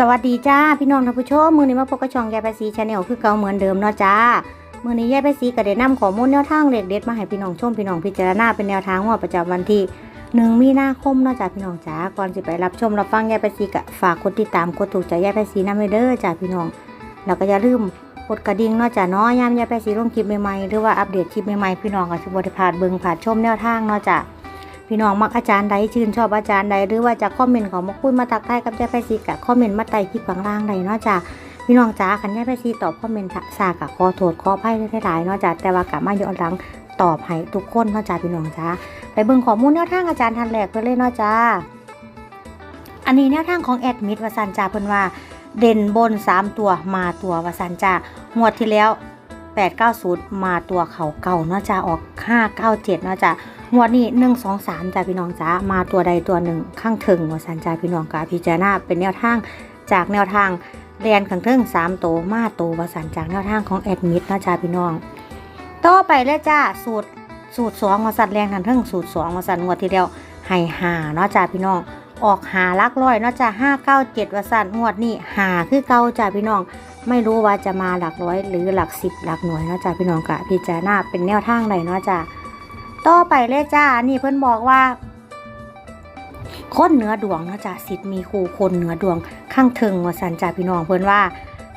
สวัสดีจ้าพี่น้องท่านผู้ชมมือนี้มาพบกับช่องยายไปสีชาแนลคือเก่าเหมือนเดิมเนาะจ้ามือนี้ยายไปสีก็ได้นำข้อมูลแนวทางเด็ดเด็ดๆมาให้พี่น้องชมพี่น้องพิจารณาเป็นแนวทางงวดประจำวันที่หนึ่งมีนาคมเนาะจ้าพี่น้องจ้าก่อนสิไปรับชมรับฟังยายไปสีก็ฝากกดติดตามกดถูกใจยายไปสีน้ำไว้เด้อจ้าพี่น้องแล้วก็อย่าลืมกดกระดิ่งเนาะจ้าเนาะยามยายไปสีลงคลิปใหม่ๆหรือว่าอัปเดตคลิปใหม่ๆพี่น้องก็สิบ่ได้พาดเบิ่งพลาดชมแนวทางเนาะจ้า พี่น้องมักอาจารย์ใดชื่นชอบอาจารย์ใดหรือว่าจะคอมเมนต์ของมาคุยมาตักทายกับยายไพซีกะคอมเมนต์มาไต่คลิปข้างล่างใดเนาะจ้ะพี่น้องจ้าคันยายไพซีตอบคอมเมนต์ซากะขอโทษขออภัยหลายๆเนาะจ้ะแต่ว่ากะมาย้อนหลังตอบให้ทุกคนเนาะจ้ะพี่น้องจ้าไปเบิ่งข้อมูลแนวทางอาจารย์ทันแรกเพิ่นเลยเนาะจ้าอันนี้แนวทางของแอดมิดวสันจ้าเพิ่นว่าเด่นบน 3 ตัวมาตัววสันจ้างวดที่แล้ว 890 มาตัวเขาเก่าเนาะจ้าออก 597เนาะจ้า งวดนี้หนึ่งสองสามจ้าพี่น้องจ้ามาตัวใดตัวหนึ่งข้างถึงว่าสันจ้าพี่น้องกาพิจารณาเป็นแนวทางจากแนวทางเรียนข้างถึงสามโตวมาโตววสันจากแนวทางของแอดมิดนะจ้าพี่น้องต่อไปเลยจ้าสูตรสูตรสองวสันแรงข้างถึงสูตรสองวสันงวดทีเดียวให้หาเนาะจ้าพี่น้องออกหาลักร้อยเนาะจ้าห้าเก้าเจ็ดวสันงวดนี้หาคือเก่าจ้าพี่น้องไม่รู้ว่าจะมาหลักร้อยหรือหลักสิบหลักหน่วยเนาะจ้าพี่น้องกะพิจารณาเป็นแนวทางใดเนาะจ้า ต่อไปเลยจ้า นี่เพิ่อนบอกว่า คนเหนือดวงนะจ้ะสิทธิ์มีครูคนเหนือดวงข้างถึงว่าสันจ้าพี่น้องเพิ่อนว่า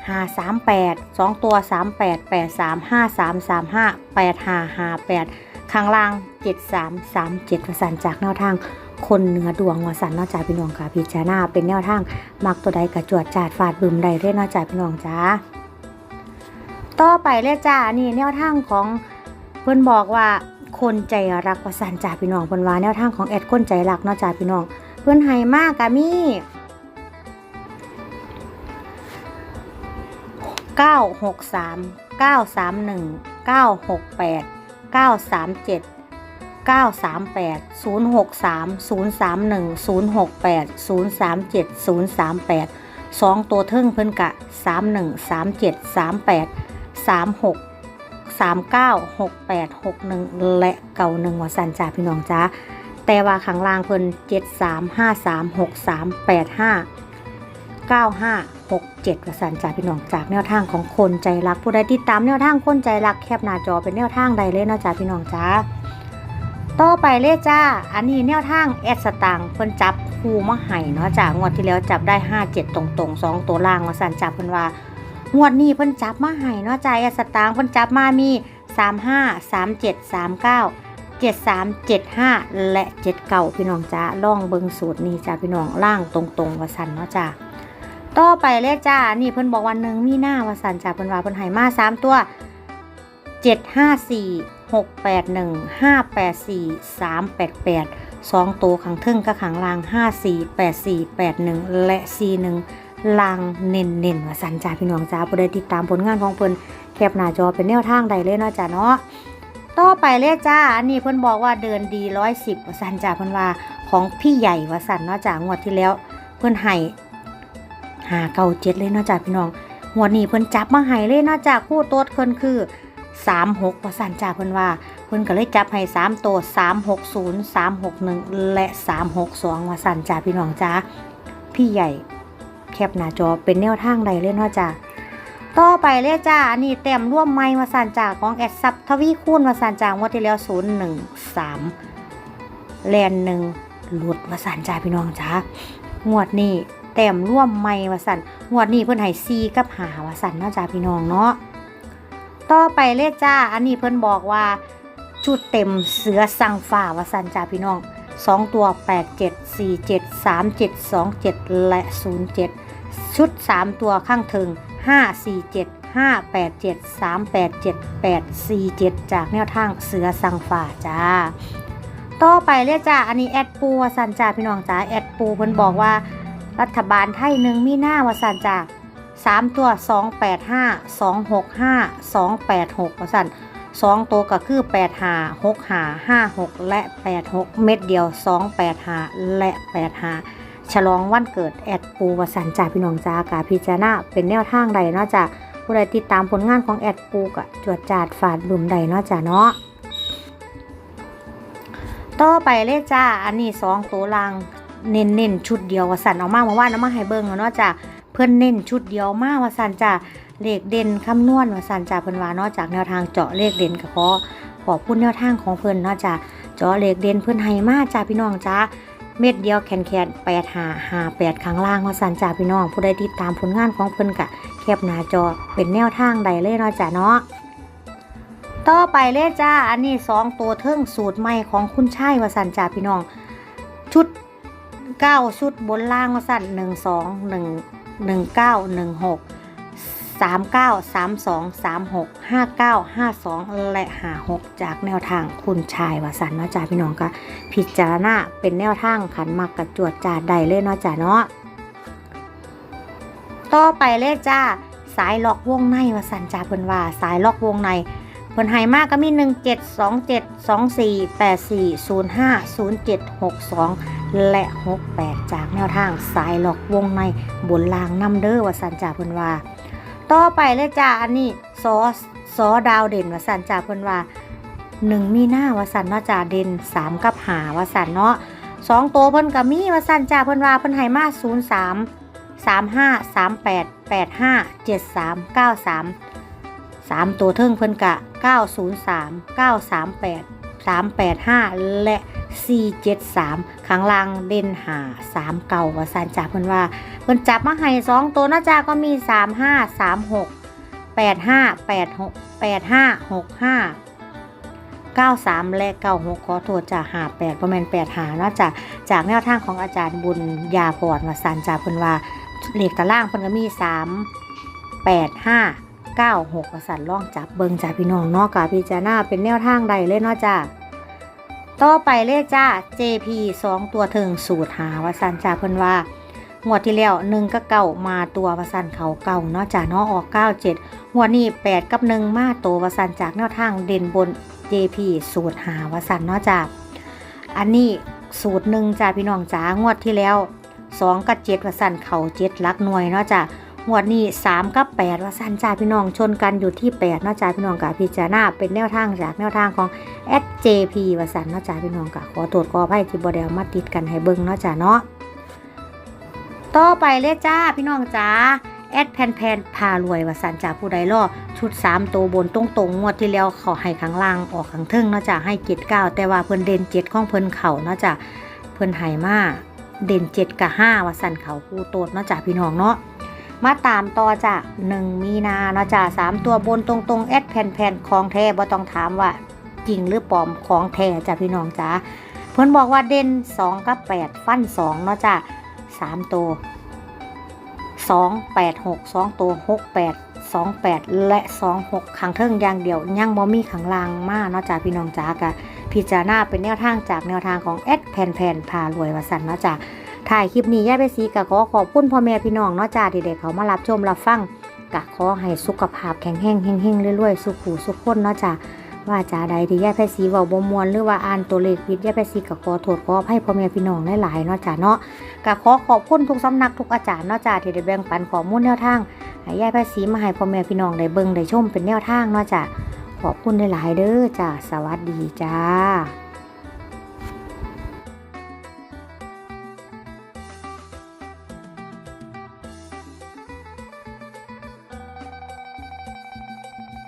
ห้าสามแปดสองตัวสามแปดแปดสามห้าสามสามห้าแปดห้าห้าแปดข้างล่างเจ็ดสามสามเจ็ดว่าสันจากแนวทางคนเหนือดวงวสันเนาะจ้าพี่น้องค่ะพิจารณาเป็นแนวทางมักตัวใดกระจวดจาดฟาดบึมใดเรื่อยเนาะจ้าพี่น้องจ้าต่อไปเลยจ้านี่แนวทางของเพิ่อนบอกว่า คนใจรักประสานจ่าพี่น้องเพิ่นว่าแนวทางของแอดคนใจรักเนาะจ่าพี่น้อง เพิ่นให้มากกะมี่963 931 968 937 938 063 031 068 037 038สองตัวเทิงเพิ่นกะ 31 37 38 36 39 68 61 และเก่าหนึ่งวสันจ่าพี่น้องจ้าแต่ว่าข้างล่างเพิ่น73 53 63 85 95 67วสันจ่าพี่น้องจากแนวทางของคนใจรักผู้ใดติดตามแนวทางคนใจรักแคบหน้าจอเป็นแนวทางใดเลยเนาะจ้าพี่น้องจ้าต่อไปเลยจ้า อันนี้แนวทางแอดสตางค์เพิ่นจับคู่มาให้เนาะจ้างวดที่แล้วจับได้ 57 ตรงๆ2ตัวล่างวสันจ่าเพิ่นว่า งวดนี้เพิ่นจับมาให้เนาะใจายสตางค์เพิ่นจับมามี 35 37 39 73 75 และ 79 พี่น้องจ้าล่องเบิงสูตรนี้จ้าพี่น้องล่างตรงๆวาสันเนาะจ้าต่อไปเลยจ้า นี่เพิ่นบอกวันหนึ่งมีหน้าวาสันจ้าเพิ่นว่าเพิ่นให้มา3ตัว754 681 584 388 2ตัวขังทึ่งกับขังลาง54 84 81และ41 ลางเน้นเน้นว่าสันจ่าพี่น้องจ้าผู้ใดติดตามผลงานของเพิ่นแคปหน้าจอเป็นแนวทางใดเลยเนาะจ้าเนาะต่อไปเลยจ้าอันนี้เพิ่นบอกว่าเดินดีร้อยสิบว่าสันจ่าเพิ่นว่าของพี่ใหญ่ว่าสันเนาะจ้างวดที่แล้ว เพิ่นให้หาเก้าเจ็ดเลยเนาะจ้าพี่น้องงวดนี้เพิ่นจับมาให้เลยเนาะจ้าคู่โต๊ดเพิ่นคือสามหกว่าสันจ่าเพิ่นว่าเพิ่นก็เลยจับให้สามตัวสามหกศูนย์สามหกหนึ่งและสามหกสองว่าสันจ่าพี่น้องจ้าพี่ใหญ่ แคปหน้าจอเป็นแนวทางใดเล่นว่าจ้าต่อไปเลยจ้า อันนี้แต้มร่วมไม้มาสันจ่าของแอดซับทวีคูณมาสันจ่างวดที่แล้วศูนย์หนึ่งสามแลนหนึ่งหลุดมาสันจ่าพี่น้องจ้างวดนี้แต้มร่วมไม้มาสันงวดนี้เพิ่นให้ซีกับหาวาสันเนาะจ้าพี่น้องเนาะต่อไปเลยจ้า อันนี้เพิ่นบอกว่า ชุดเต็มเสือสังฟ้าวาสันจ่าพี่น้อง สองตัว 8 7 4 7 3 7 2 7 และ 0 7 ชุด 3 ตัวข้างถึง 5 4 7 5 8 7 3 8 7 8 4 7 จากแนวทางเสือสังฝ่าจ้าต่อไปเลยจ้า อันนี้แอดปูวสันจ่าพี่น้องจ้าแอดปูเพิ่นบอกว่า รัฐบาลไทยหนึ่งมีหน้าวสันจ่าสามตัว2 8 5 2 6 5 2 8 6วสัน สองตัวก็คือ8หา6หา5 6และ8 6เม็ดเดียว2 8หาและ8หาฉลองวันเกิดแอดปูวสันจ่าพี่น้องจ้ากาพิจารณาเป็นแนวทางใดเนาะจ้ะผู้ใดติดตามผลงานของแอดปูกะจวดจาดฝาดบุมใดเนาะจ้ะเนาะต่อไปเลยจ้าอันนี้สองตัวลางเน้นๆชุดเดียววสันเอามาเมื่อวานเอามาให้เบิ่งเนาะจ้ะ เพิ่อนเน้นชุดเดียวมากว่าสันจ้าเลขเด่นคำนวณว่าสันจ้าเพิ่นว่านอกจากแนวทางเจาะเลขเด่นก็ขอขอบคุณแนวทางของเพิ่นเนาะจ้าเจาะเลขเด่นเพิ่นให้มากจ้าพี่น้องจ้าเม็ดเดียวแขนแขนแปดหาหาแปดข้างล่างว่าสันจ้าพี่น้อง ผู้ใดติดตามผลงานของเพิ่นกะแคบหน้าจอเป็นแนวทางใดเลยเนาะจ้าเนาะต่อไปเลยจ้า อันนี้สองตัวเทิงสูตรใหม่ของคุณชายว่าสันจ้าพี่น้อง ชุดเก้าชุดบนล่างว่าสันหนึ่งสองหนึ่ง หนึ่งเก้าหนึ่งหกสามเก้าสามสองสามหกห้าเก้าห้าสองและห้าหกจากแนวทางคุณชายวาสันเนาะจ้าพี่น้องก็พิจารณาเป็นแนวทางขันมักกระจวดจ่าใดเลยเนาะจ้าเนาะต่อไปเลยจ้าสายล็อกวงในวาสันจ้าเพิ่นว่าสายล็อกวงใน เพิ่นให้มากก็มี 1 7 2 7 2 4 8 4 0 5 0 7 6 2 และ 68 จากแนวทางสายหลอกวงในบนลางน้ำเด้อว่าสันจ่าเพิ่นว่า ต่อไปเลยจ้าอันนี้ซอสซอดาวเด่นวสันจ่าเพิ่นว่า1มีหน้าวสันเนาะจ่าเด่น3กับหาว่าสันเนาะสองตัวเพิ่นก็มีวสันจ่าเพิ่นว่าเพิ่นให้มา0 3 3 5 3 8 8 5 7 3 9 3สาม 3 ตัวเทิงเพิ่นกะ 903 938 385 และ 473ข้างล่างเด่นหา3เก่าว่าสันจับเพิ่นว่า เพิ่นจับมาให้2ตัวนะจ๊ะก็มี 35 36 85 86 85 65 93 และ 96 ขอโทษจ้ะ58ประมาณ8หานะจ้ะจากแนวทางของอาจารย์บุญยาพรว่าสันจับเพิ่นว่า เลขตารางเพิ่นก็มี 3 8 5 96ประสันล่องจับเบิงจ้าพี่น้องเนอกกาพิจารณาเป็นแนวทางใดเลยเนาะจ้าต่อไปเลขจ้า JP 2 ตัวเทิงสูตรหาวสันจ้าเพิ่นว่างวดที่แล้วหนึ่งก็เก่ามาตัววสันเขาเก่าเนาะจ้าเนาะออก 97งวดนี้ 8 กับหนึ่งมาตัววสันจากแนวทางเด่นบน JP สูตรหาวสันเนาะจ้าอันนี้สูตรหนึ่งจ้าพี่น้องจ้างวดที่แล้ว 2 กับ7วสันเขา7ลักหน่วยเนาะจ้า งวดนี้3กับ8ว่าสันจ่าพี่น้องชนกันอยู่ที่8เนาะจ่าพี่น้องกับพิจารณาเป็นแนวทางจากแนวทางของ SJP ว่าสันเนาะจ่าพี่น้องกับขอตรวจขออภัยที่บ่ได้เอามาติดกันให้เบิ่งเนาะจ่าเนาะต่อไปเลยจ้าพี่น้องจ้าแอดแพนแพนพารวยว่าสันจ่าผู้ใดล่อชุด3ตัวบนตรงๆงวดที่แล้วเขาให้ข้างล่างออกข้างเทิงเนาะจ่าให้เจ็ดเก้าแต่ว่าเพิ่นเด่นเจ็ดของเพิ่นเข่าเนาะจ่าเพิ่นให้มาเด่นเจ็ดกับห้าว่าสันเขาผู้โตดเนาะจ่าพี่น้องเนาะ มาตามต่อจาก1มีนาเนาะจ้าสามตัวบนตรงๆแอดแผ่นแผ่นของแท้บ่ต้องถามว่าจริงหรือปลอมของแท้จ้ะพี่น้องจ้าเพิ่นบอกว่าเด่น2กับ8 ฟัน2เนาะจ้า3ตัว2 8 6 2 ตัว 6 8 2 8 และ 2 6ขังเทิงอย่างเดียวยังบ่มีขังลางมากเนาะจ้าพี่น้องจ้ากะพิจารณาเป็นแนวทางจากแนวทางของแอดแผ่นแผ่นพารวยวสันเนาะจ้า ถ่ายคลิปนี้ย่าไปสีกะขอขอบคุณพ่อแม่พี่น้องเนาะจ้าที่เด็กเขามารับชมรับฟังกะขอให้สุขภาพแข็งแรงเฮงๆเรื่อยๆ สุขหูสุขคนเนาะจ้าว่าจ้าใดที่ย่าไปสีเว้าบ่มวนหรือว่าอ่านตัวเลขผิดย่าไปสีกะขอโทษขอให้พ่อแม่พี่น้องหลายๆเนาะจ้าเนาะกะขอขอบคุณทุกสำนักทุกอาจารย์เนาะจ้าที่ได้แบ่งปันข้อมูลแนวทางให้ย่าไปสีมาให้พ่อแม่พี่น้องได้เบิ่งได้ชมเป็นแนวทางเนาะจ้าขอบคุณหลายๆเด้อจ้าสวัสดีจ้า